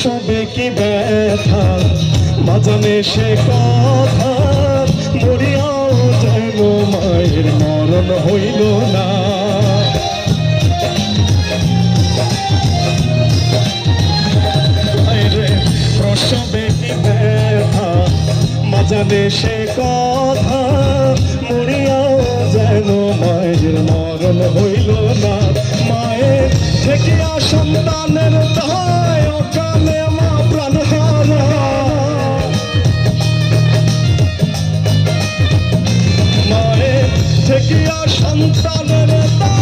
সবে কি ব্যথা মাঝানে সে কথা, মরিয়াও যেন মায়ের মরণ হইল না। সে কথা, মরিয়াও যেন মায়ের মরণ হইল না। মায়ের থেকে আসা সে আর সন্তানের তা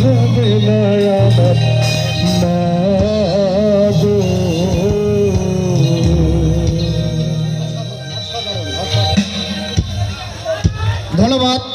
হবে ধন্যবাদ।